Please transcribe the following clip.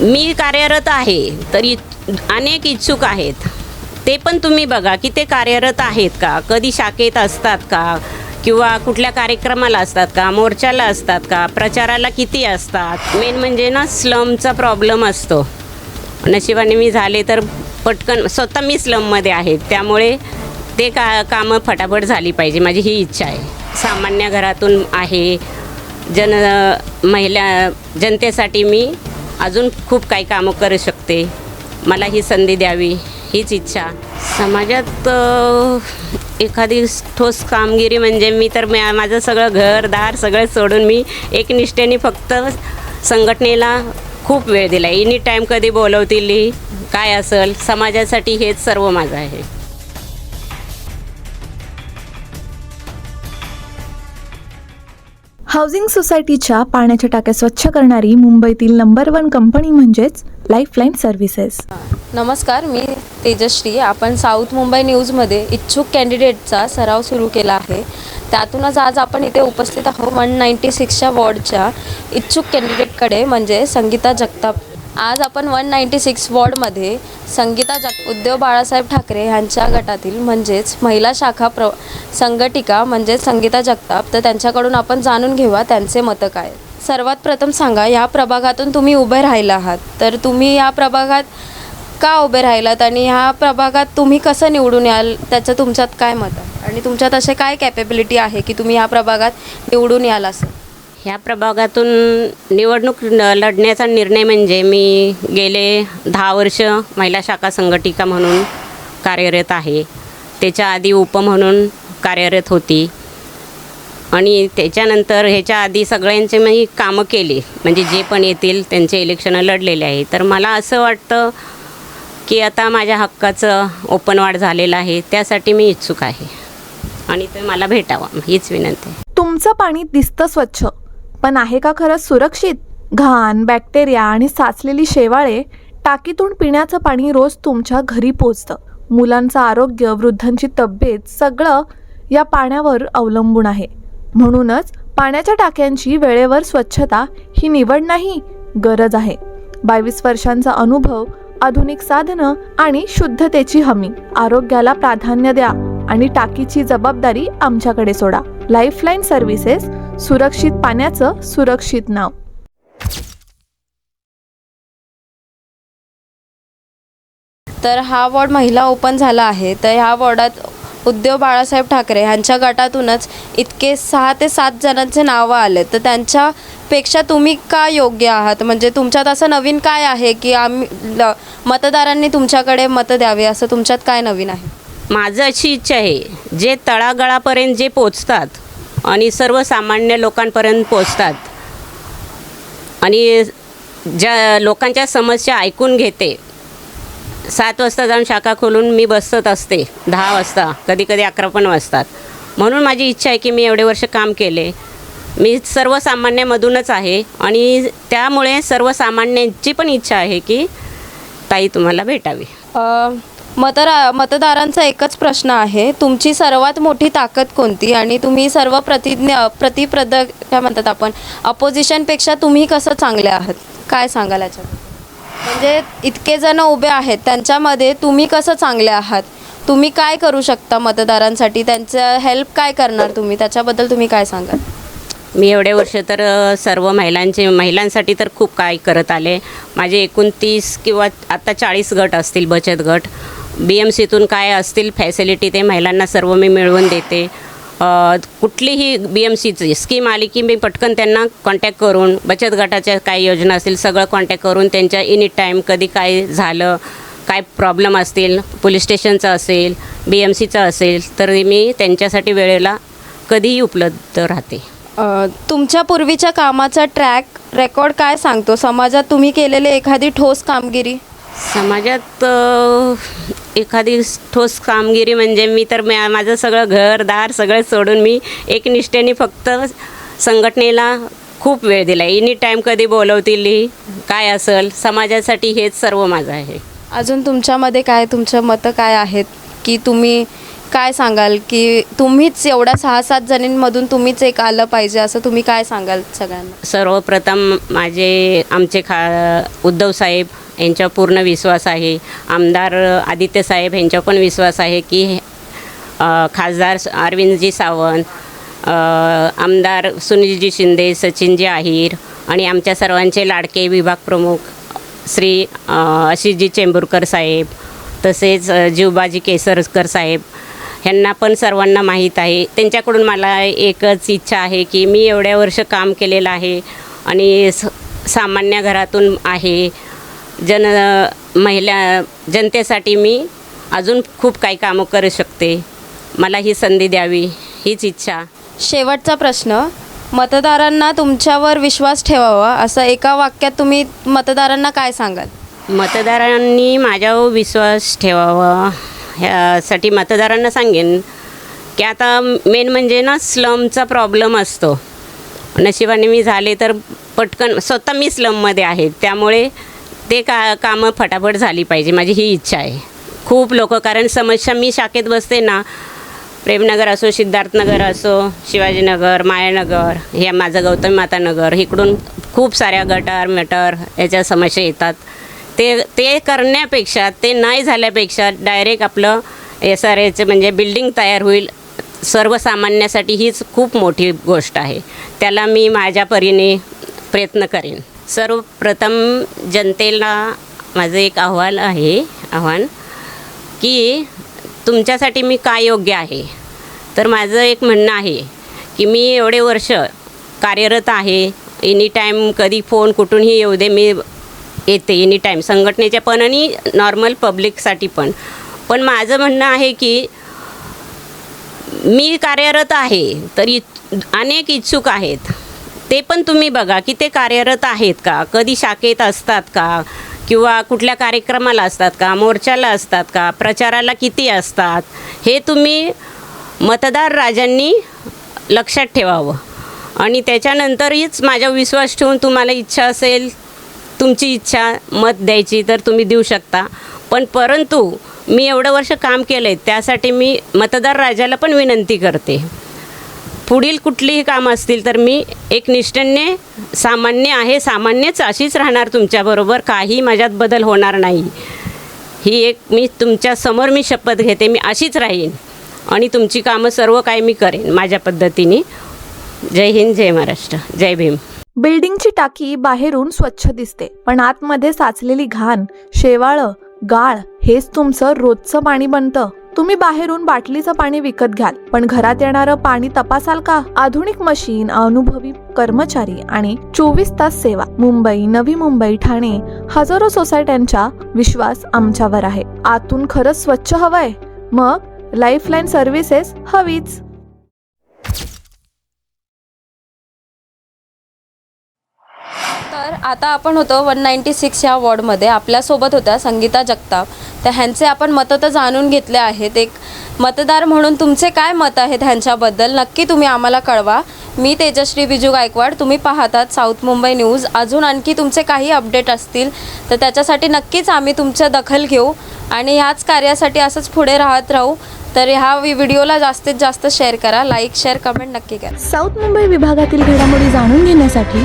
मी कार्यरत आहे तरी अनेक इच्छुक आहेत. ते पण तुम्ही बघा की ते कार्यरत आहेत का? कधी शाखेत असतात का? किंवा कुठल्या कार्यक्रमाला असतात का? मोर्चाला असतात का? प्रचाराला किती असतात? मेन म्हणजे ना स्लमचा प्रॉब्लेम असतो. नशिबाने मी झाले तर पटकन स्वतः मी स्लममध्ये आहे. त्यामुळे ते का कामं फटाफट झाली पाहिजे माझी ही इच्छा आहे. सामान्य घरातून आहे. जन महिला जनतेसाठी मी अजून खूप काही कामं करू शकते. मला ही संधी द्यावी हीच इच्छा. समाजात एखादी ठोस कामगिरी म्हणजे मी तर माझं सगळं घरदार सगळं सोडून मी एकनिष्ठेने फक्त संघटनेला खूप वेळ दिला एनी टाईम कधी बोलवतील काय असेल समाजासाठी हेच सर्व माझं आहे. हाऊसिंग सोसायटीच्या पाण्याच्या टाक्या स्वच्छ करणारी मुंबईतील नंबर वन कंपनी म्हणजेच लाईफलाईन सर्व्हिसेस नमस्कार मी तेजश्री. आपण साऊथ मुंबई न्यूजमध्ये इच्छुक कॅन्डिडेटचा सराव सुरू केला आहे. त्यातूनच आज आपण इथे उपस्थित आहोत. वन नाईंटी सिक्सच्या वॉर्डच्या इच्छुक कॅन्डिडेटकडे म्हणजे संगीता जगताप आज आपण वन नाईंटी सिक्स वॉर्डमध्ये संगीता जग उद्धव बाळासाहेब ठाकरे ह्यांच्या गटातील म्हणजेच महिला शाखा प्र संघटिका म्हणजेच संगीता जगताप तर त्यांच्याकडून आपण जाणून घेऊया त्यांचे मतं काय. सर्वात प्रथम सांगा या प्रभागातून तुम्ही उभे राहिला आहात तर तुम्ही या प्रभागात का उभे राहिलात आणि ह्या प्रभागात तुम्ही कसं निवडून याल त्याचं तुमच्यात काय मत आहे? आणि तुमच्यात असे काय कॅपेबिलिटी आहे की तुम्ही ह्या प्रभागात निवडून याल असं? ह्या प्रभागातून निवडणूक लढण्याचा निर्णय म्हणजे मी गेले दहा वर्ष महिला शाखा संघटिका म्हणून कार्यरत आहे. त्याच्या आधी उप म्हणून कार्यरत होती. आणि त्याच्यानंतर ह्याच्या आधी सगळ्यांचे मी कामं केली. म्हणजे जे पण येतील त्यांचे इलेक्शनं लढलेले आहे. तर मला असं वाटतं की आता माझ्या हक्काचं ओपन वाढ झालेलं आहे. त्यासाठी मी इच्छुक आहे. आणि ते मला भेटावा. हीच विनंती आहे. तुमचं पाणी दिसतं स्वच्छ. पण आहे का खरंच सुरक्षित? घाण बॅक्टेरिया आणि साचलेली शेवाळे टाकीतून पिण्याचं पाणी रोज तुमच्या घरी पोचतं. मुलांचं आरोग्य वृद्धांची तब्येत सगळं या पाण्यावर अवलंबून आहे. म्हणूनच पाण्याच्या टाक्यांची वेळेवर स्वच्छता ही निवड नाही गरज आहे. बावीस वर्षांचा अनुभव आधुनिक साधनं आणि शुद्धतेची हमी. आरोग्याला प्राधान्य द्या आणि टाकीची जबाबदारी आमच्याकडे सोडा. लाईफलाईन सर्व्हिसेस सुरक्षित पाण्याचं सुरक्षित नाव. तर हा वॉर्ड महिला ओपन झाला आहे. तर ह्या वॉर्डात उद्धव बाळासाहेब ठाकरे यांच्या गटातूनच इतके सहा ते सात जणांचे नावं आले तर त्यांच्यापेक्षा तुम्ही का योग्य आहात? म्हणजे तुमच्यात असं नवीन काय आहे की आम्ही मतदारांनी तुमच्याकडे मतं द्यावे? असं तुमच्यात काय नवीन आहे? माझं अशी इच्छा आहे जे तळागाळापर्यंत जे पोचतात आणि सर्वसामान्य लोकांपर्यंत पोचतात आणि ज्या लोकांच्या समस्या ऐकून घेते सात वाजता जाऊन शाखा खोलून मी बसत असते दहा वाजता कधी कधी अकरा पण वाजतात. म्हणून माझी इच्छा आहे की मी एवढे वर्ष काम केले. मी सर्वसामान्यामधूनच आहे आणि त्यामुळे सर्वसामान्यांची पण इच्छा आहे की ताई तुम्हाला भेटावी. मतदार मतदारांचा एकच प्रश्न आहे तुमची सर्वात मोठी ताकद कोणती? आणि तुम्ही सर्व प्रतिज्ञ प्रतिप्रद काय म्हणतात आपण अपोजिशनपेक्षा तुम्ही कसं चांगले आहात? काय सांगाल याच्यात? म्हणजे इतके जण उभे आहेत त्यांच्यामध्ये तुम्ही कसं चांगले आहात? तुम्ही काय करू शकता मतदारांसाठी? त्यांचं हेल्प काय करणार तुम्ही? त्याच्याबद्दल तुम्ही काय सांगाल? मी एवढे वर्ष तर सर्व महिलांचे महिलांसाठी तर खूप काय करत आले. माझे एकोणतीस किंवा आता चाळीस गट असतील बचत गट. बी एम सीतून काय असतील फॅसिलिटी ते महिलांना सर्व मी मिळवून देते. कुठलीही बी एम सीची स्कीम आली की मी पटकन त्यांना कॉन्टॅक्ट करून बचत गटाच्या काय योजना असतील सगळं कॉन्टॅक्ट करून त्यांच्या एनी टाईम कधी काय झालं काय प्रॉब्लेम असतील पोलीस स्टेशनचं असेल बी एम सीचं असेल तर मी त्यांच्यासाठी वेळेला कधीही उपलब्ध राहते. तुमच्या पूर्वीच्या कामाचा ट्रॅक रेकॉर्ड काय सांगतो? समाजात तुम्ही केलेले एखादी ठोस कामगिरी? समाजात एखादी ठोस कामगिरी म्हणजे मी तर माझं सगळं घरदार सगळं सोडून मी एकनिष्ठेने फक्त संघटनेला खूप वेळ दिला. एनी टाईम कधी बोलवतील काय असेल समाजासाठी हेच सर्व माझं आहे. अजून तुमच्यामध्ये काय तुमचं मतं काय आहेत? की तुम्ही काय सांगाल? की तुम्हीच एवढ्या सहा सात जणींमधून तुम्हीच एक आलं पाहिजे असं तुम्ही काय सांगाल सगळ्यांना? सर्वप्रथम माझे आमचे खा उद्धव साहेब यांच्या पूर्ण विश्वास आहे. आमदार आदित्य साहेब यांच्या पण विश्वास आहे की खासदार अरविंदजी सावंत आमदार सुनीलजी शिंदे सचिनजी आहिर आणि आमच्या सर्वांचे लाडके विभाग प्रमुख श्री अ, आशिषजी चेंबूरकर साहेब तसेच जीवबाजी केसरकर साहेब ह्यांना पण सर्वांना माहीत आहे. त्यांच्याकडून मला एकच इच्छा आहे की मी एवढ्या वर्ष काम केलेलं आहे आणि स सामान्य घरातून आहे. जन महिला जनतेसाठी मी अजून खूप काही कामं करू शकते. मला ही संधी द्यावी हीच इच्छा. शेवटचा प्रश्न मतदारांना तुमच्यावर विश्वास ठेवावा असं एका वाक्यात तुम्ही मतदारांना काय सांगाल? मतदारांनी माझ्यावर विश्वास ठेवावा ह्यासाठी मतदारांना सांगेन की आता मेन म्हणजे ना स्लमचा प्रॉब्लेम असतो. नशिबाने मी झाले तर पटकन स्वतः मी स्लममध्ये आहे. त्यामुळे ते का कामं फटाफट झाली पाहिजे माझी ही इच्छा आहे. खूप लोक कारण समस्या मी शाखेत बसते ना प्रेमनगर असो सिद्धार्थनगर असो शिवाजीनगर मायानगर हे माझं गौतम माता नगर इकडून खूप साऱ्या गटार मटर याच्या समस्या येतात. ते ते करण्यापेक्षा ते नाही झाल्यापेक्षा डायरेक्ट आपलं एस आर एचं म्हणजे बिल्डिंग तयार होईल सर्वसामान्यासाठी हीच खूप मोठी गोष्ट आहे. त्याला मी माझ्या परीने प्रयत्न करेन. सर्वप्रथम जनतेला माझं एक आव्हान आहे आव्हान की तुमच्यासाठी मी काय योग्य आहे? तर माझं एक म्हणणं आहे की मी एवढे वर्ष कार्यरत आहे एनी टाईम कधी फोन कुठूनही येऊ दे मी येते एनी टाईम संघटनेच्या पण आणि नॉर्मल पब्लिकसाठी पण. पण माझं म्हणणं आहे की मी कार्यरत आहे तर इ अनेक इच्छुक आहेत. ते पण तुम्ही बघा की ते कार्यरत आहेत का? कधी शाखेत असतात का? किंवा कुठल्या कार्यक्रमाला असतात का? मोर्चाला असतात का? प्रचाराला किती असतात? हे तुम्ही मतदार राजांनी लक्षात ठेवावं. आणि त्याच्यानंतरहीच माझ्या विश्वास ठेवून तुम्हाला इच्छा असेल तुमची इच्छा मत द्यायची तर तुम्ही देऊ शकता. पण परंतु मी एवढं वर्ष काम केलं आहे त्यासाठी मी मतदार राजाला पण विनंती करते. पुढील कुठलीही कामं असतील तर मी एक निष्ठेने सामान्य आहे सामान्यच अशीच राहणार तुमच्याबरोबर काही माझ्यात बदल होणार नाही. ही एक मी तुमच्यासमोर मी शपथ घेते मी अशीच राहीन. आणि तुमची कामं सर्व काही मी करेन माझ्या पद्धतीने. जय हिंद जय महाराष्ट्र जय भीम. बिल्डिंगची टाकी बाहेरून स्वच्छ दिसते पण आतमध्ये साचलेली घाण शेवाळं गाळ हेच तुमचं रोजचं पाणी बनतं. तुम्ही बाहेरून बाटलीचं पाणी विकत घ्याल पण घरात येणारं पाणी तपासाल का? आधुनिक मशीन अनुभवी कर्मचारी आणि चोवीस तास सेवा. मुंबई नवी मुंबई ठाणे हजारो सोसायट्यांचा विश्वास आमच्यावर आहे. आतून खरंच स्वच्छ हवंय. मग लाईफलाईन सर्व्हिसेस हवीच. आता आपण होतो वन नाईन्टी सिक्स ह्या वॉर्डमध्ये. आपल्यासोबत होत्या संगीता जगताप. तर ह्यांचे आपण मतं तर जाणून घेतले आहेत. एक मतदार म्हणून तुमचे काय मत आहेत ह्यांच्याबद्दल? नक्की तुम्ही आम्हाला कळवा. मी तेजश्री बिजू गायकवाड. तुम्ही पाहतात साऊथ मुंबई न्यूज. अजून आणखी तुमचे काही अपडेट असतील तर त्याच्यासाठी नक्कीच आम्ही तुमच्या दखल घेऊ आणि ह्याच कार्यासाठी असंच पुढे राहत राहू. तर ह्या व्हिडिओला जास्तीत जास्त शेअर करा. लाईक शेअर कमेंट नक्की करा. साऊथ मुंबई विभागातील घडामोडी जाणून घेण्यासाठी